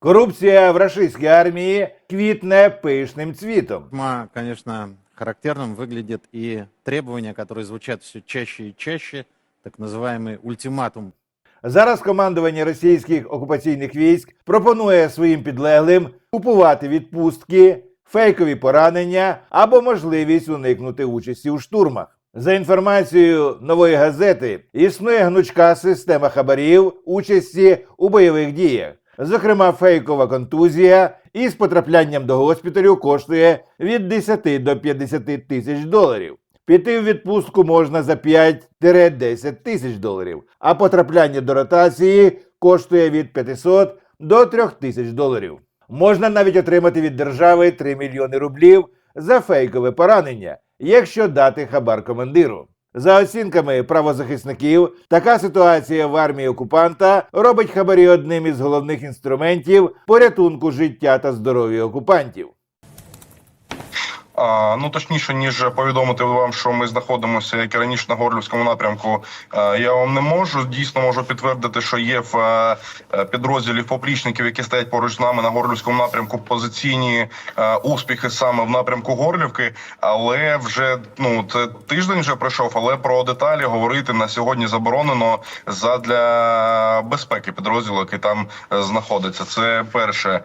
Корупція в рашистській армії квітне пишним цвітом. Весьма, конечно, характерным выглядит и требования, которые звучат все чаще и чаще, так называемый ультиматум. Зараз командування російських окупаційних військ пропонує своїм підлеглим купувати відпустки, фейкові поранення або можливість уникнути участі у штурмах. За інформацією нової газети, існує гнучка система хабарів участі у бойових діях. Зокрема, фейкова контузія із потраплянням до госпіталю коштує від 10 до 50 тисяч доларів. Піти в відпустку можна за 5-10 тисяч доларів, а потрапляння до ротації коштує від 500 до 3 тисяч доларів. Можна навіть отримати від держави 3 мільйони рублів за фейкове поранення, якщо дати хабар командиру. За оцінками правозахисників, така ситуація в армії окупанта робить хабарі одним із головних інструментів порятунку життя та здоров'я окупантів. Ну точніше, ніж повідомити вам, що ми знаходимося, як раніше на Горлівському напрямку. Я вам не можу. Дійсно можу підтвердити, що є в е, е, поплічників, які стоять поруч з нами на Горлівському напрямку, позиційні е, успіхи саме в напрямку Горлівки. Але вже ну це тиждень вже пройшов. Але про деталі говорити на сьогодні заборонено задля безпеки підрозділу, який там е, знаходиться. Це перше.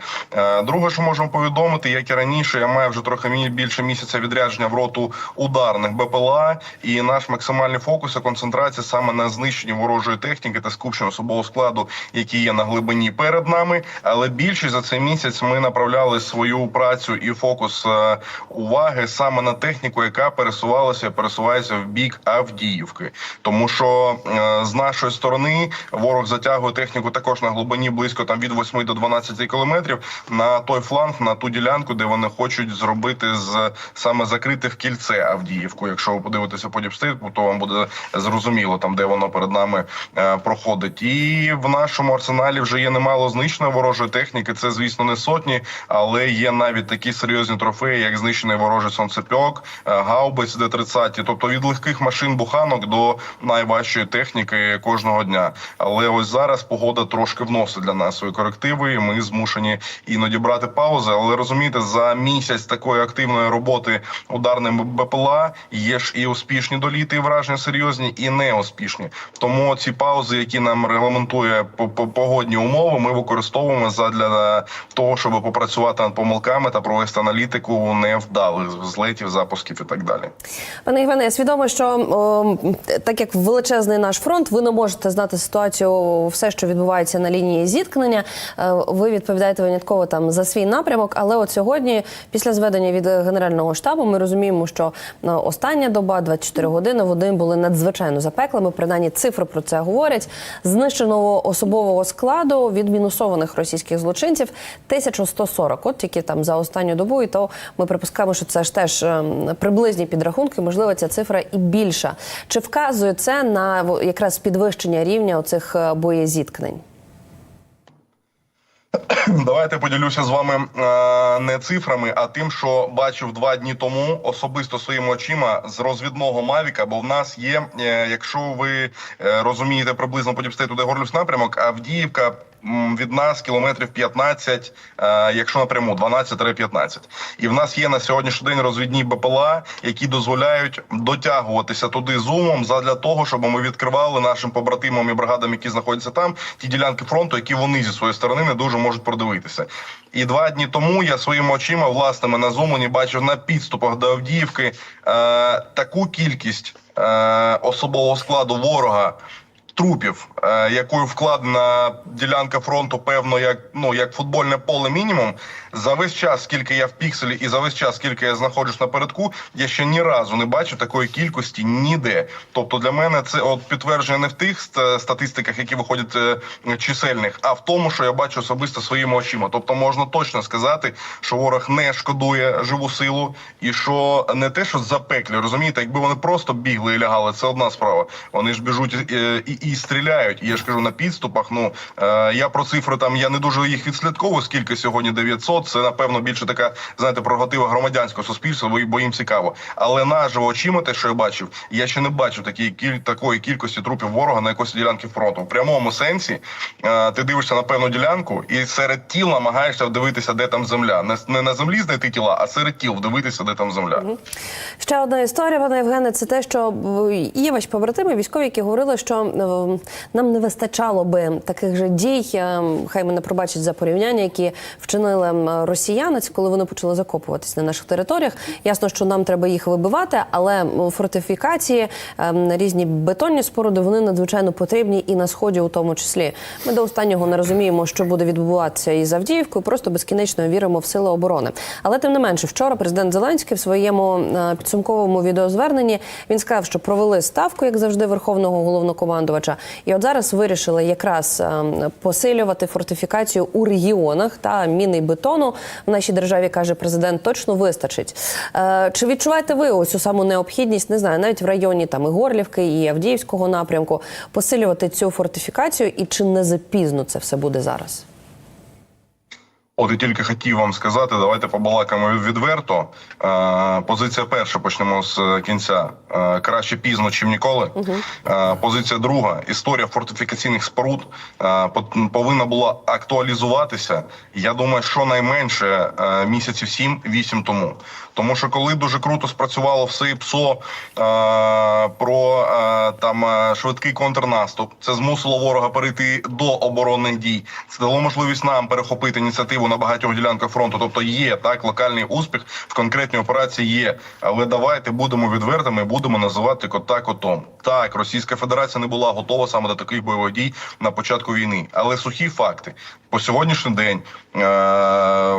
Друге, що можемо повідомити, як і раніше, я маю вже трохи мі- місяця відрядження в роту ударних БПЛА, і наш максимальний фокус і концентрація саме на знищенні ворожої техніки та скупченню особового складу, які є на глибині перед нами. Але більшість за цей місяць ми направляли свою працю і фокус е, уваги саме на техніку, яка пересувалася, пересувається в бік Авдіївки, тому що е, з нашої сторони ворог затягує техніку також на глибині близько там від 8 до 12 кілометрів на той фланг, на ту ділянку, де вони хочуть зробити з саме закрити в кільце Авдіївку. Якщо ви подивитеся по діпстейпу, то вам буде зрозуміло там, де воно перед нами е, проходить. І в нашому арсеналі вже є немало знищеної ворожої техніки. Це звісно не сотні, але є навіть такі серйозні трофеї, як знищений ворожий сонцепьок, е, гаубиць Д-30, тобто від легких машин буханок до найважчої техніки кожного дня. Але ось зараз погода трошки вносить для нас свої корективи. і Ми змушені іноді брати паузи. Але розумієте, за місяць такої активної роботи ударними БПЛА є ж і успішні доліти, і враження серйозні, і неуспішні. Тому ці паузи, які нам регламентує по- по- погодні умови, ми використовуємо задля того, щоб попрацювати над помилками та провести аналітику невдалих злетів, запусків і так далі. Пане Іване, свідомо, що о, так як величезний наш фронт, ви не можете знати ситуацію, все, що відбувається на лінії зіткнення. Е, Ви відповідаєте винятково там за свій напрямок. Але от сьогодні, після зведення від генерального штабу, ми розуміємо, що е, остання доба, 24 години, вони були надзвичайно запеклими. Принаймні цифри про це говорять. Знищеного особового складу від мінусованих російських злочинців 1140. От тільки там за останню добу, і то ми припускаємо, що це ж теж ем, приблизні підрахунки. Можливо, ця цифра і більша. Чи вказує це на якраз підвищення рівня оцих е, боєзіткнень? Давайте поділюся з вами е, не цифрами, а тим, що бачив два дні тому особисто своїми очима з розвідного Мавіка. Бо в нас є, е, якщо ви е, розумієте приблизно по туди Горлівський напрямок, Авдіївка від нас кілометрів 15, е, якщо напряму 12-15. І в нас є на сьогоднішній день розвідні БПЛА, які дозволяють дотягуватися туди зумом задля того, щоб ми відкривали нашим побратимам і бригадам, які знаходяться там, ті ділянки фронту, які вони зі своєї сторони не дуже можуть продивитися. І два дні тому я своїми очима власними на зумлені бачив на підступах до Авдіївки е, таку кількість е, особового складу ворога. Трупів, е, якою вкладена ділянка фронту, певно, як ну як футбольне поле мінімум. За весь час, скільки я в пікселі, і за весь час, скільки я знаходжусь напередку, я ще ні разу не бачив такої кількості ніде. Тобто для мене це от підтвердження не в тих статистиках, які виходять е, чисельних, а в тому, що я бачу особисто своїми очима. Тобто можна точно сказати, що ворог не шкодує живу силу, і що не те, що запеклі, розумієте, якби вони просто бігли і лягали, це одна справа. Вони ж біжуть і, і, і стріляють. І я ж кажу на підступах. Ну е, я про цифри там я не дуже їх відслідковую. Скільки сьогодні 900, Це напевно більше така знаєте прерогатива громадянського суспільства, бо, бо їм цікаво. Але наживо очима, те, що я бачив, я ще не бачив такі кіль такої кількості трупів ворога на якості ділянки фронту. В прямому сенсі е, ти дивишся на певну ділянку, і серед тіл намагаєшся вдивитися, де там земля. Не, не на землі знайти тіла, а серед тіл вдивитися, де там земля. Ще одна історія, пане Євгене, це те, що е, є ваші побратими, військові, які говорили, що е, нам не вистачало би таких же дій. е, Хай мене пробачать за порівняння, які вчинили це коли вони почали закопуватись на наших територіях. Ясно, що нам треба їх вибивати, але фортифікації, е, різні бетонні споруди, вони надзвичайно потрібні і на сході, у тому числі. Ми до останнього не розуміємо, що буде відбуватися із Авдіївкою. Просто безкінечно віримо в сили оборони. Але тим не менше, вчора президент Зеленський в своєму е, підсумковому відеозверненні він сказав, що провели ставку, як завжди, верховного головнокомандувача. І от зараз вирішили якраз е, посилювати фортифікацію у регіонах та міни й бетону в нашій державі, каже президент, точно вистачить. Е, Чи відчуваєте ви ось цю саму необхідність, не знаю, навіть в районі там і Горлівки, і Авдіївського напрямку посилювати цю фортифікацію, і чи не запізно це все буде зараз? От і тільки хотів вам сказати, давайте побалакаємо відверто. Е, позиція перша, почнемо з е, кінця. Е, краще пізно, чим ніколи. Е, позиція друга. Історія фортифікаційних споруд повинна була актуалізуватися. Я думаю, що найменше місяців 7-8 тому. Тому що коли дуже круто спрацювало все і ПСО про там швидкий контрнаступ, це змусило ворога перейти до оборонних дій. Це дало можливість нам перехопити ініціативу на багатьох ділянках фронту. Тобто є так локальний успіх в конкретній операції є. Але давайте будемо відвертими, будемо називати кота котом. Так, Російська Федерація не була готова саме до таких бойових дій на початку війни. Але сухі факти по сьогоднішній день е-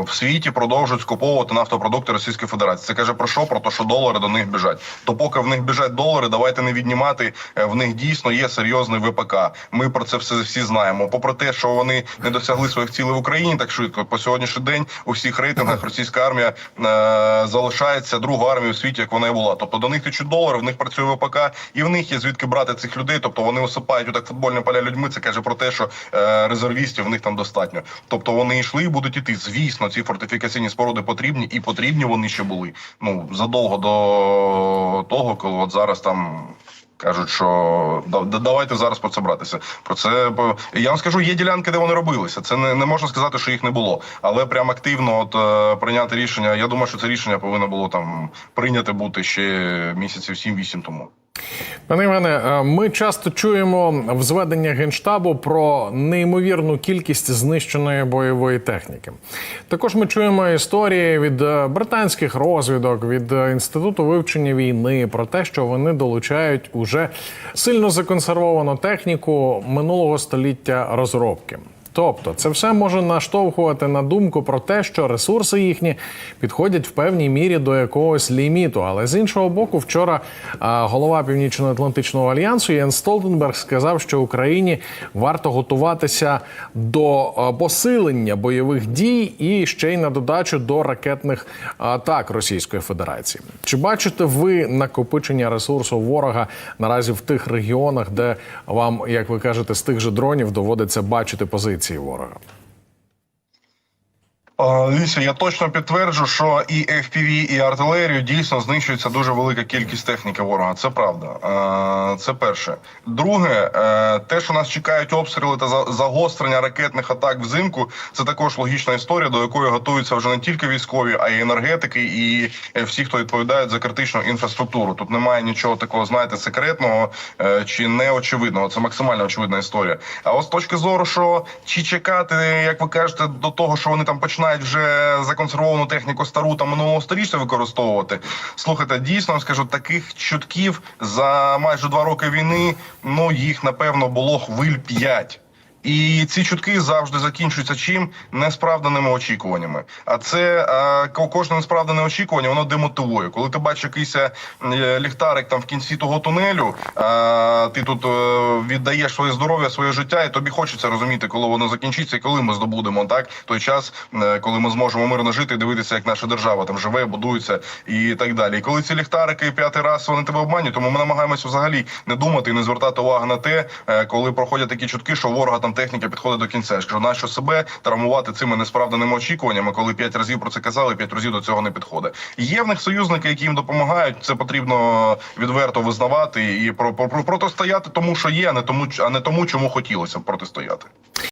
в світі продовжують скуповувати нафтопродукти Російської Федерації. Це каже про що? Про те, що долари до них біжать. То поки в них біжать долари, давайте не віднімати. е, В них дійсно є серйозний ВПК. Ми про це все всі знаємо. Попри те, що вони не досягли своїх цілей в Україні так швидко, по сьогоднішній день у всіх рейтингах російська армія е- залишається другою армією в світі, як вона і була. Тобто до них тисячу доларів, в них працює ВПК, і в них є звідки брати цих людей. Тобто вони осипають отак футбольні поля людьми. Це каже про те, що е, резервістів в них там достатньо. Тобто вони йшли і будуть іти. Звісно, ці фортифікаційні споруди потрібні, і потрібні вони ще були. Ну задовго до того, коли от зараз там. Кажуть, що да- да- давайте зараз про це братися. Про це я вам скажу, є ділянки, де вони робилися. Це не, не можна сказати, що їх не було. Але прям активно от е, прийняти рішення. Я думаю, що це рішення повинно було там прийняти бути ще місяців 7-8 тому. Пане Іване, е, ми часто чуємо в зведенні генштабу про неймовірну кількість знищеної бойової техніки. Також ми чуємо історії від е, британських розвідок, від е, інституту вивчення війни про те, що вони долучають уже сильно законсервовану техніку минулого століття розробки. Тобто, це все може наштовхувати на думку про те, що ресурси їхні підходять в певній мірі до якогось ліміту. Але з іншого боку, вчора голова Північно-Атлантичного альянсу Єн Столтенберг сказав, що Україні варто готуватися до посилення бойових дій і ще й на додачу до ракетних атак Російської Федерації. Чи бачите ви накопичення ресурсу ворога наразі в тих регіонах, де вам, як ви кажете, з тих же дронів доводиться бачити позиції ворога? А, Дивіться, я точно підтверджу, що і FPV, і артилерію дійсно знищується дуже велика кількість техніки ворога. Це правда. Е, Це перше. Друге, е, те, що нас чекають обстріли та за- загострення ракетних атак взимку, це також логічна історія, до якої готуються вже не тільки військові, а й енергетики, і е, всі, хто відповідають за критичну інфраструктуру. Тут немає нічого такого, знаєте, секретного е, чи неочевидного. Це максимально очевидна історія. А от з точки зору, що чи чекати, як ви кажете, до того, що вони там починають вже законсервовану техніку стару та минулого сторіччя використовувати. Слухайте, дійсно скажу, таких чутків за майже два роки війни. Ну їх напевно було хвиль п'ять. І ці чутки завжди закінчуються чим несправданими очікуваннями. А це ко- кожне несправдане очікування воно демотивує. Коли ти бачиш якийсь е, ліхтарик там в кінці того тунелю, е, ти тут е, віддаєш своє здоров'я, своє життя, і тобі хочеться розуміти, коли воно закінчиться, і коли ми здобудемо так той час, е, коли ми зможемо мирно жити і дивитися, як наша держава там живе, будується і так далі. І коли ці ліхтарики п'ятий раз вони тебе обманюють, тому ми намагаємося взагалі не думати і не звертати увагу на те, коли проходять такі чутки, що ворога там техніка підходить до кінця. Я ж кажу, нащо себе травмувати цими несправданими очікуваннями, коли п'ять разів про це казали, п'ять разів до цього не підходить. Є в них союзники, які їм допомагають. Це потрібно відверто визнавати і про, про, про протистояти тому, що є, а не тому, а не тому, чому хотілося б протистояти.